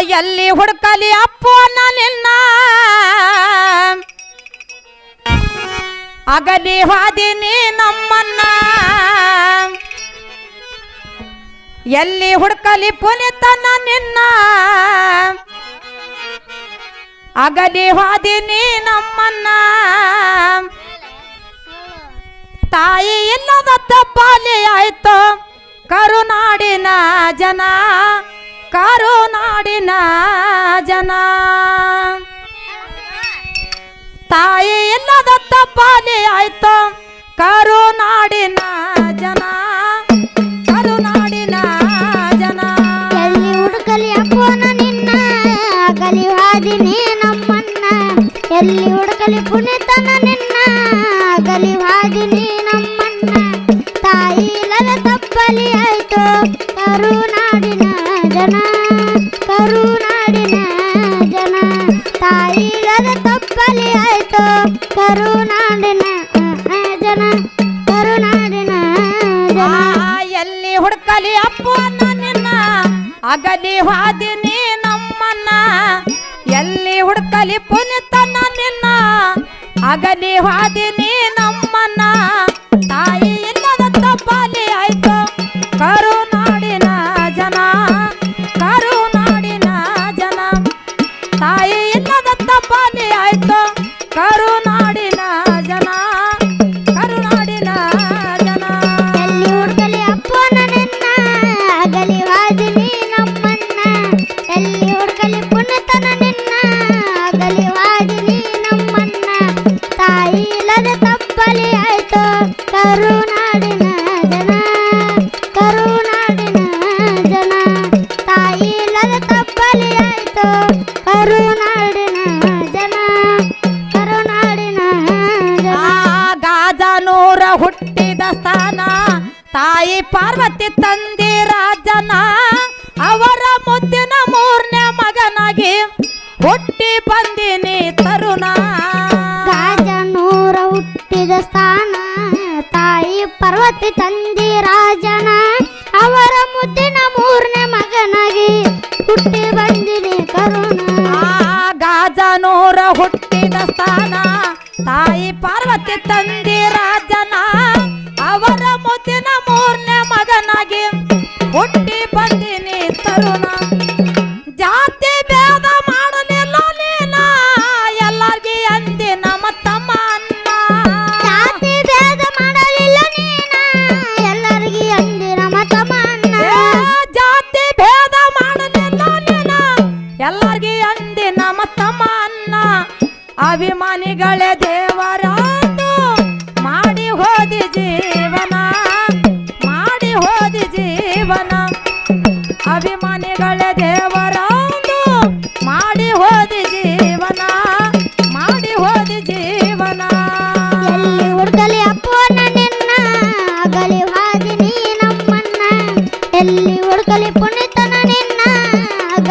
ಎಲ್ಲಿ ಹುಡುಕಲಿ ಅಪ್ಪು ನಿನ್ನ. ಅಗಲಿ ಹಾದಿನಿ ನಮ್ಮನ್ನ. ಎಲ್ಲಿ ಹುಡುಕಲಿ ಪುನಿತನ ನಿನ್ನ. ಅಗಲಿ ಹಾದಿನಿ ನಮ್ಮನ್ನ. ತಾಯಿ ಇಲ್ಲದ ತಪ್ಪಾಲಿ ಆಯ್ತು. ಕರುನಾಡಿನ ಜನ. ಕರುನಾಡಿನ ಜನ. ತಾಯಿ ಇಲ್ಲದ ತಪ್ಪಾಲಿ ಆಯ್ತು. ಕರುನಾಡಿನ ಜನ. ಕರುನಾಡಿನ ಜನ. ಎಲ್ಲಿ ಹುಡುಕಲಿ ಅಪ್ಪನ ನಿನ್ನ ಅಗಲಿ ನಮ್ಮನ್ನ. ಎಲ್ಲಿ ಹುಡುಕಲಿ ಪುನಿತನ ತಾಯಿ ಇಲ್ಲದ ತಪ್ಪಲಿ ಆಯ್ತು. ಕರುನಾಡಿನ ಜನ, ಕರುನಾಡಿನ ಎಲ್ಲಿ ಹುಡುಕಲಿ ಅಪ್ಪು ನಿನ್ನ, ಅಗಲಿ ಹಾದಿನಿ ನಮ್ಮನ್ನ. ಎಲ್ಲಿ ಹುಡುಕಲಿ ಪುನಿತನ ನಿನ್ನ, ಅಗಲಿ ಹಾದಿನಿ ಹುಟ್ಟಿದ ಸ್ಥಾನ. ತಾಯಿ ಪಾರ್ವತಿ ತಂದಿ ರಾಜನ ಅವರ ಮುದ್ದಿನ ಮೂರನೇ ಮಗನಾಗಿ ಹುಟ್ಟಿ ಬಂದಿನಿ ತರುಣ. ರಾಜನೂರ ಹುಟ್ಟಿದ ಸ್ಥಾನ. ತಾಯಿ ಪಾರ್ವತಿ ತಂದಿ ರಾಜನ ಅವರ ಮುದ್ದಿನ ಮೂರನೇ ಮಗನಾಗಿ ಹುಟ್ಟಿ ಬಂದಿನಿ ಕರುಣ ಗಾಜನೂರ ಹುಟ್ಟಿದ ಸ್ಥಾನ. ತಾಯಿ ಪಾರ್ವತಿ ತಂದಿ ರಾಜನ eu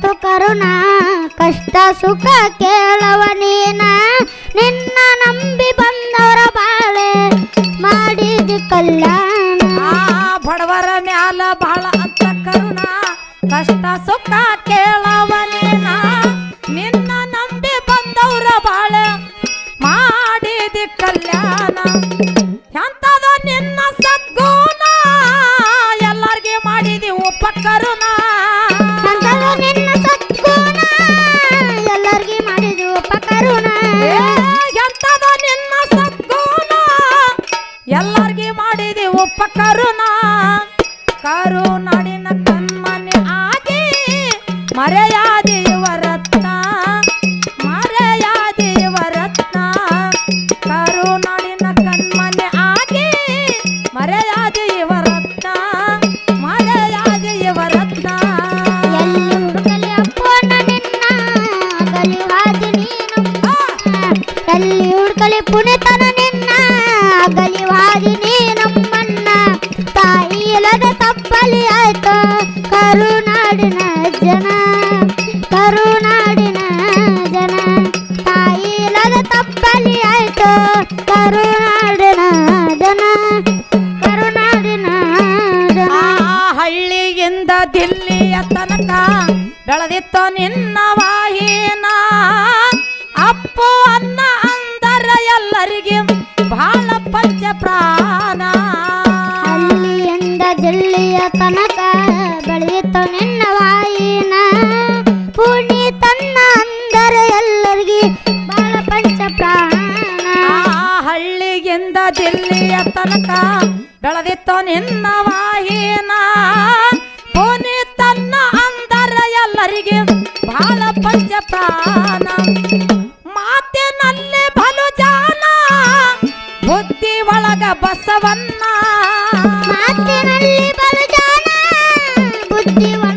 ಬಲ ಅಂತು ಕರುಣ? ಕಷ್ಟ ಸುಖ ಕೇಳವ ನೀನ. ನಿನ್ನ ನಂಬಿ ಬಂದವರ ಬಾಳೆ ಮಾಡಿದ ಕಲ್ಯಾಣ. ಬಡವರ ಮ್ಯಾಲ ಬಾಳ ಅಂತ ಕರುಣ. ಕಷ್ಟ ಸುಖ ಕೇಳವ ನೀನ. ನಿನ್ನ ನಂಬಿ ಬಂದವರ ಬಾಳೆ ಮಾಡಿದ ಕಲ್ಯಾಣ. ಎಂತದ ನಿನ್ನ ಸದ್ಗುಣ. ಎಲ್ಲರಿಗೆ ಮಾಡಿದಿ ಉಪಕರುಣ ತಾಯಿ ಇಲ್ಲದ ತಪ್ಪಲಿ ಆಯ್ತು? ಕರುನಾಡಿನ ಜನ ಕರುನಾಡಿನ ಜನ. ತಾಯಿ ಇಲ್ಲದ ತಪ್ಪಲಿ ಆಯ್ತು? ಕರುನಾಡಿನ ಜನ ಕರುನಾಡಿನ ಜನ. ಹಳ್ಳಿಯಿಂದ ದಿಲ್ಲಿಯ ತನಕ ಬೆಳೆದಿತ್ತ ನಿನ್ನ ವಾಹಿನ. ಅಪ್ಪು ಅನ್ನ ಅಂದರ ಎಲ್ಲರಿಗೆ ಬಹಳ ಪಂಚ ಪ್ರಾಣ ತನಕ ಬೆಳೆದಿತ್ತು ನಿನ್ನ ವಾಯಿನ. ಪುಣಿ ತನ್ನ ಅಂದರೆ ಎಲ್ಲರಿಗೆ ಬಾಳ ಪಂಚ ಪ್ರಾಣ ಆ ಹಳ್ಳಿಯಿಂದ ದಿಲ್ಲಿಯ ತನಕ ಬೆಳೆದಿತ್ತು ನಿನ್ನ ವಾಹಿನ ಪುನಿ ತನ್ನ ಅಂದರ ಎಲ್ಲರಿಗೆ ಬಾಳ ಪಂಚ ಪ್ರಾಣ ಮಾತಿನಲ್ಲಿ ಬಲು ಜಾನ ಬುದ್ಧಿ ಒಳಗ ಬಸವನ್ನ ಮಾತಿನಲ್ಲಿ ಬಲು ಬುದ್ಧಿ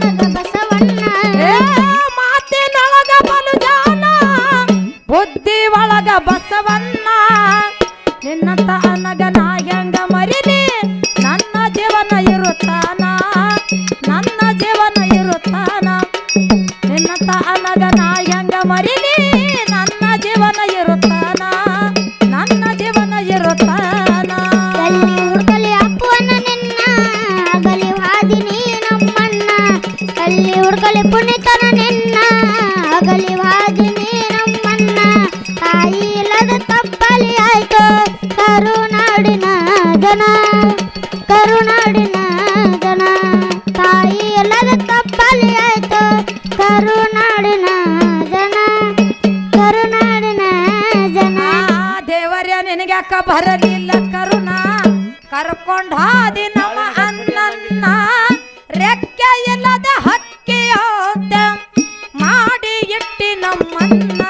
ಬರಲಿಲ್ಲ ಕರುಣ. ಕರ್ಕೊಂಡ್ ಹಾದಿ ನಮ್ಮ ಅನ್ನನ್ನ ರೆಕ್ಕೆ ಇಲ್ಲದ ಹಕ್ಕಿಯೋತ ಮಾಡಿ ಇಟ್ಟಿ ನಮ್ಮನ್ನ.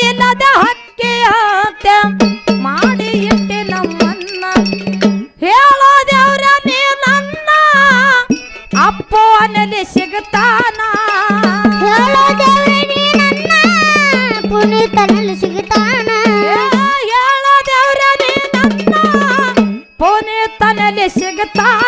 ರೆಕ್ಕೆ ಹಕ್ಕಿ ಮಾಡಿ ಇಟ್ಟಿ ನಮ್ಮನ್ನ. ಹೇಳೋ ದೇವ್ರ ನೀ ನನ್ನ ಅಪ್ಪೋ ಸಿಗ್ತಾನ ಹೇಳೋ ದೇವ್ರೆ ನೀ ನನ್ನ ಪುನೀತನಲ್ಲಿ ಸಿಗುತ್ತಾನ? ನೀ ನನ್ನ ಪುನೀತನಲ್ಲಿ ಸಿಗ್ತಾನ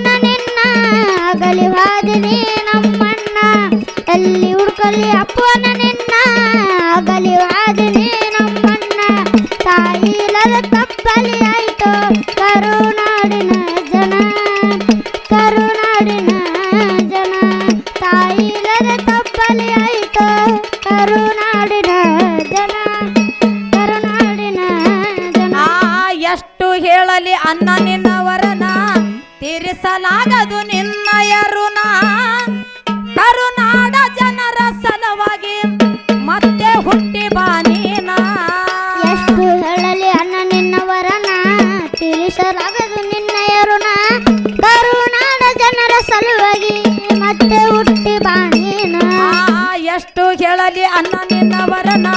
ಪುನೀತನ ನಿನ್ನ ಅಗಲಿ ವಾದಿನಿ ನಮ್ಮಣ್ಣ. ಎಲ್ಲಿ ಹುಡುಕಲಿ ಅಪ್ಪನ ನಿನ್ನ ಅಗಲಿ ವಾದಿನಿ ನಮ್ಮಣ್ಣ. ತಾಯಿ ತಪ್ಪಲಿ ಆಯ್ತು ಕರುನಾಡಿನ ಜನ. ಕರುನಾಡಿನ ಜನ. ತಾಯಿ ತಪ್ಪಲಿ ಆಯ್ತು ಕರುನಾಡಿನ ಜನ. ಕರುನಾಡಿನ ಜನ. ಎಷ್ಟು ಹೇಳಲಿ ಅನ್ನ ನಿನ್ನವರನ ತೀರಿಸಲಾಗದು ನಿನ್ನಯ ಋಣ ಕರುನಾಡ ಜನರ ಸಲುವಾಗಿ ಮತ್ತೆ ಹುಟ್ಟಿ ಬಾನೀನ ಎಷ್ಟು ಹೇಳಲಿ ಅಣ್ಣ ನಿನ್ನವರನ ತಿಳಿಸಲಾಗದು ನಿನ್ನಯ ಋಣ ಕರುನಾಡ ಜನರ ಸಲುವಾಗಿ ಮತ್ತೆ ಹುಟ್ಟಿ ಬಾನೀನ ಎಷ್ಟು ಹೇಳಲಿ ಅನ್ನ ನಿನ್ನವರನ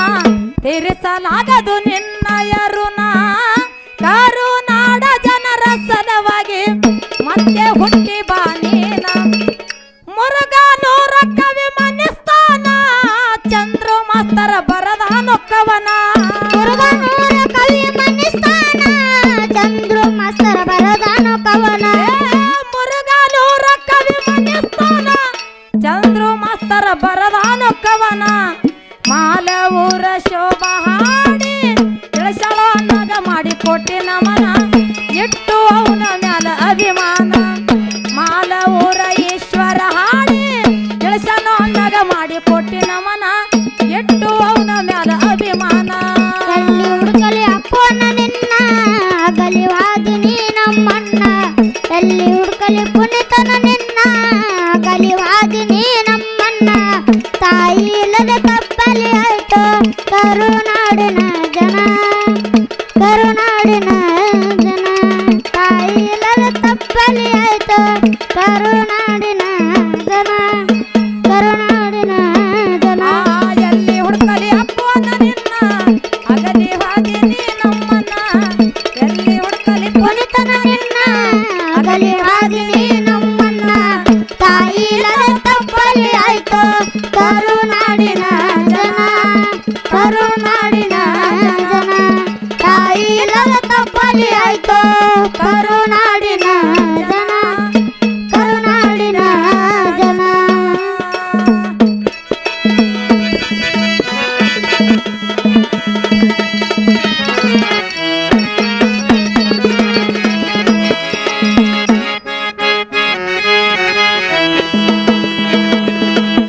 ತಿಳಿಸಲಾಗದು ನಿನ್ನಯ ನಮ್ಮಣ್ಣ ಎಲ್ಲಿ ಹುಡುಕಲಿ